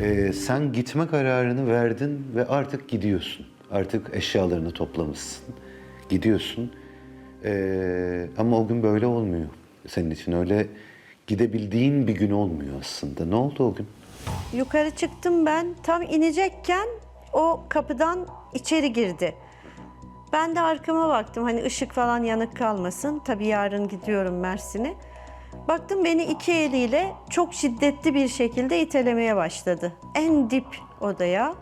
Ee, sen gitme kararını verdin ve artık gidiyorsun. Artık eşyalarını toplamışsın. Gidiyorsun. Ee, ama o gün böyle olmuyor. Senin için öyle gidebildiğin bir gün olmuyor aslında. Ne oldu o gün? Yukarı çıktım ben. Tam inecekken o kapıdan içeri girdi. Ben de arkama baktım hani ışık falan yanık kalmasın. Tabii yarın gidiyorum Mersin'e. Baktım beni iki eliyle çok şiddetli bir şekilde itelemeye başladı. En dip odaya.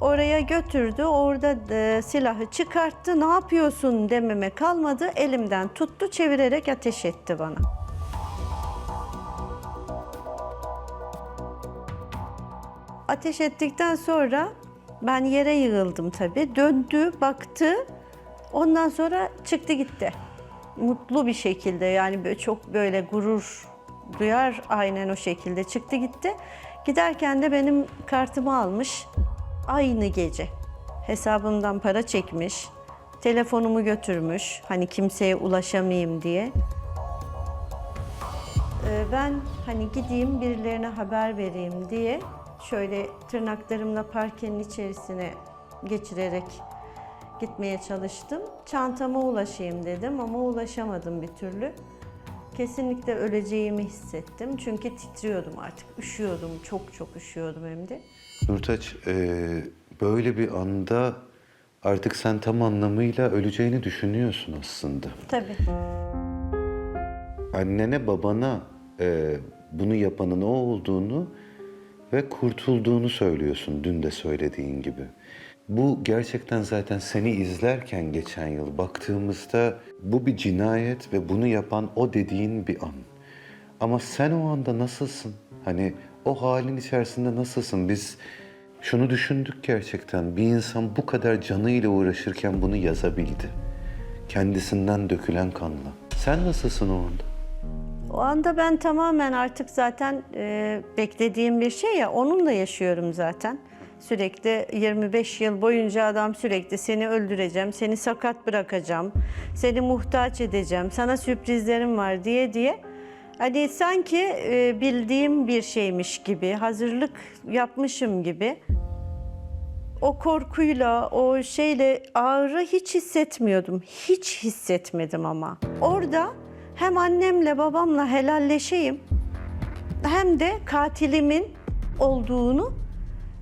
Oraya götürdü. Orada e, silahı çıkarttı. Ne yapıyorsun dememe kalmadı. Elimden tuttu, çevirerek ateş etti bana. Ateş ettikten sonra ben yere yığıldım tabii. Döndü, baktı. Ondan sonra çıktı gitti. Mutlu bir şekilde yani böyle çok böyle gurur duyar aynen o şekilde çıktı gitti. Giderken de benim kartımı almış. Aynı gece hesabımdan para çekmiş. Telefonumu götürmüş. Hani kimseye ulaşamayayım diye. Ee, ben hani gideyim birilerine haber vereyim diye şöyle tırnaklarımla parkenin içerisine geçirerek gitmeye çalıştım. Çantama ulaşayım dedim ama ulaşamadım bir türlü. Kesinlikle öleceğimi hissettim çünkü titriyordum artık. Üşüyordum, çok çok üşüyordum hem de. Nurtaç, ee, böyle bir anda artık sen tam anlamıyla öleceğini düşünüyorsun aslında. Tabii. annene babana e, bunu yapanın o olduğunu ve kurtulduğunu söylüyorsun dün de söylediğin gibi. Bu gerçekten zaten seni izlerken geçen yıl baktığımızda bu bir cinayet ve bunu yapan o dediğin bir an. Ama sen o anda nasılsın? Hani o halin içerisinde nasılsın? Biz şunu düşündük gerçekten. Bir insan bu kadar canıyla uğraşırken bunu yazabildi. Kendisinden dökülen kanla. Sen nasılsın o anda? O anda ben tamamen artık zaten e, beklediğim bir şey ya onunla yaşıyorum zaten. Sürekli 25 yıl boyunca adam sürekli seni öldüreceğim, seni sakat bırakacağım, seni muhtaç edeceğim, sana sürprizlerim var diye diye. Hani sanki e, bildiğim bir şeymiş gibi, hazırlık yapmışım gibi. O korkuyla, o şeyle ağrı hiç hissetmiyordum. Hiç hissetmedim ama. Orada hem annemle babamla helalleşeyim hem de katilimin olduğunu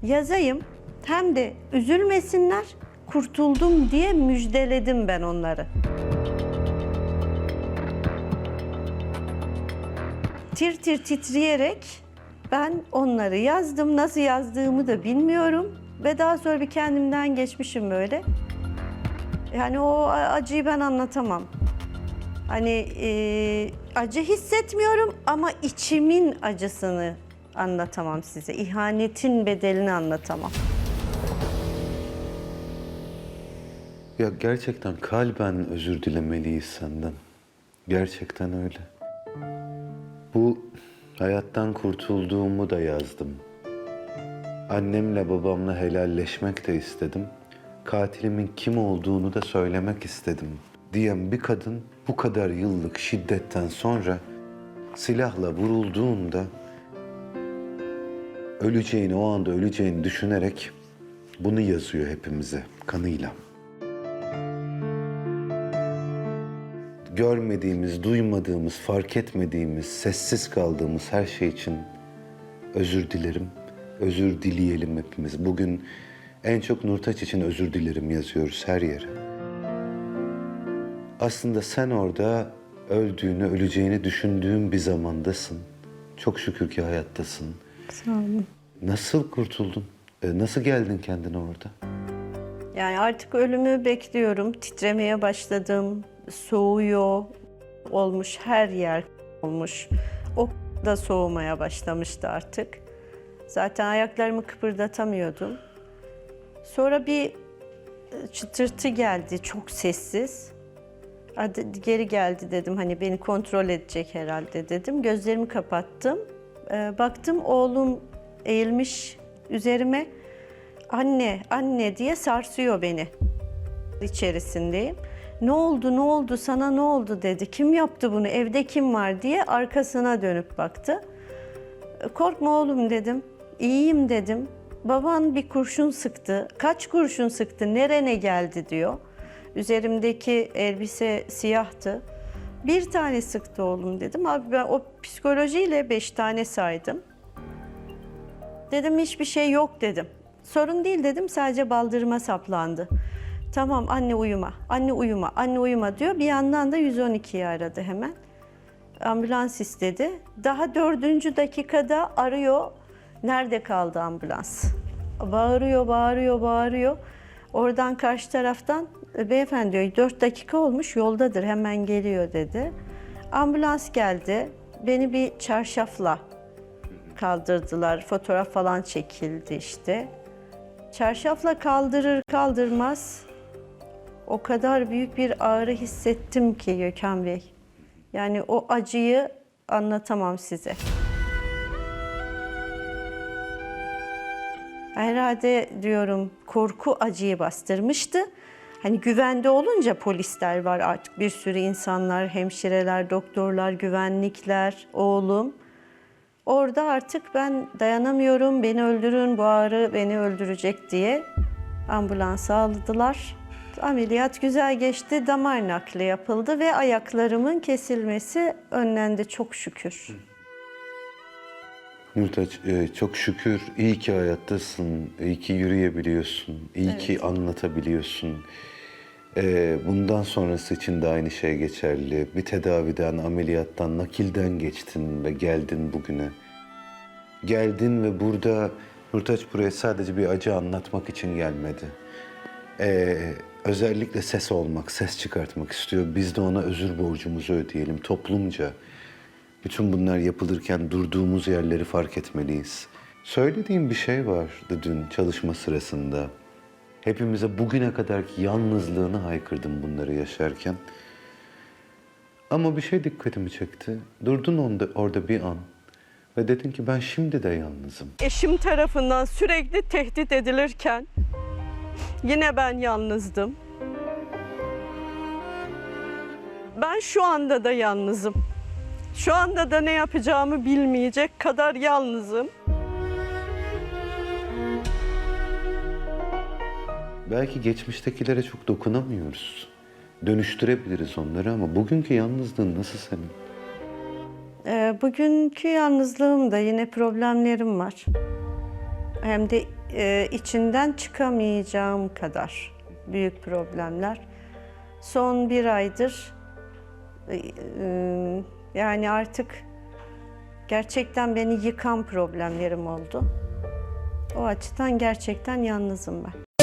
yazayım. Hem de üzülmesinler, kurtuldum diye müjdeledim ben onları. Tir tir titreyerek ben onları yazdım. Nasıl yazdığımı da bilmiyorum. Ve daha sonra bir kendimden geçmişim böyle. Yani o acıyı ben anlatamam. Hani e, acı hissetmiyorum ama içimin acısını anlatamam size. İhanetin bedelini anlatamam. Ya gerçekten kalben özür dilemeliyiz senden. Gerçekten öyle. Bu hayattan kurtulduğumu da yazdım. Annemle babamla helalleşmek de istedim. Katilimin kim olduğunu da söylemek istedim diyen bir kadın bu kadar yıllık şiddetten sonra silahla vurulduğunda öleceğini, o anda öleceğini düşünerek bunu yazıyor hepimize kanıyla. görmediğimiz, duymadığımız, fark etmediğimiz, sessiz kaldığımız her şey için özür dilerim. Özür dileyelim hepimiz. Bugün en çok Nurtaç için özür dilerim yazıyoruz her yere. Aslında sen orada öldüğünü, öleceğini düşündüğün bir zamandasın. Çok şükür ki hayattasın. Sağ olun. Nasıl kurtuldun? E, Nasıl geldin kendine orada? Yani artık ölümü bekliyorum. Titremeye başladım. Soğuyor. Olmuş her yer olmuş. O da soğumaya başlamıştı artık. Zaten ayaklarımı kıpırdatamıyordum. Sonra bir çıtırtı geldi çok sessiz. Hadi geri geldi dedim hani beni kontrol edecek herhalde dedim. Gözlerimi kapattım. Ee, baktım oğlum eğilmiş üzerime anne anne diye sarsıyor beni içerisindeyim. Ne oldu ne oldu sana ne oldu dedi. Kim yaptı bunu evde kim var diye arkasına dönüp baktı. Korkma oğlum dedim. İyiyim dedim. Baban bir kurşun sıktı. Kaç kurşun sıktı? Nerene geldi diyor. Üzerimdeki elbise siyahtı. Bir tane sıktı oğlum dedim. Abi ben o psikolojiyle beş tane saydım. Dedim hiçbir şey yok dedim. Sorun değil dedim sadece baldırıma saplandı. Tamam anne uyuma, anne uyuma, anne uyuma diyor. Bir yandan da 112'yi aradı hemen. Ambulans istedi. Daha dördüncü dakikada arıyor. Nerede kaldı ambulans? Bağırıyor, bağırıyor, bağırıyor. Oradan karşı taraftan "E, beyefendi diyor 4 dakika olmuş yoldadır hemen geliyor dedi. Ambulans geldi. Beni bir çarşafla kaldırdılar. Fotoğraf falan çekildi işte. Çarşafla kaldırır kaldırmaz o kadar büyük bir ağrı hissettim ki Gökhan Bey. Yani o acıyı anlatamam size. Herhalde diyorum korku acıyı bastırmıştı. Hani güvende olunca polisler var artık bir sürü insanlar, hemşireler, doktorlar, güvenlikler, oğlum. Orada artık ben dayanamıyorum, beni öldürün, bu ağrı beni öldürecek diye ambulansa aldılar. Ameliyat güzel geçti, damar nakli yapıldı ve ayaklarımın kesilmesi önlendi çok şükür. Nurtaç e, çok şükür iyi ki hayattasın, iyi ki yürüyebiliyorsun, iyi ki anlatabiliyorsun. E, bundan sonrası için de aynı şey geçerli. Bir tedaviden, ameliyattan, nakilden geçtin ve geldin bugüne. Geldin ve burada Nurtaç buraya sadece bir acı anlatmak için gelmedi. E, özellikle ses olmak, ses çıkartmak istiyor. Biz de ona özür borcumuzu ödeyelim toplumca. Bütün bunlar yapılırken durduğumuz yerleri fark etmeliyiz. Söylediğim bir şey vardı dün çalışma sırasında. Hepimize bugüne kadarki yalnızlığını haykırdım bunları yaşarken. Ama bir şey dikkatimi çekti. Durdun onda, orada bir an ve dedin ki ben şimdi de yalnızım. Eşim tarafından sürekli tehdit edilirken yine ben yalnızdım. Ben şu anda da yalnızım. Şu anda da ne yapacağımı bilmeyecek kadar yalnızım. Belki geçmiştekilere çok dokunamıyoruz. Dönüştürebiliriz onları ama bugünkü yalnızlığın nasıl senin? Ee, bugünkü yalnızlığımda yine problemlerim var. Hem de e, içinden çıkamayacağım kadar büyük problemler. Son bir aydır e, e, yani artık gerçekten beni yıkan problemlerim oldu. O açıdan gerçekten yalnızım ben.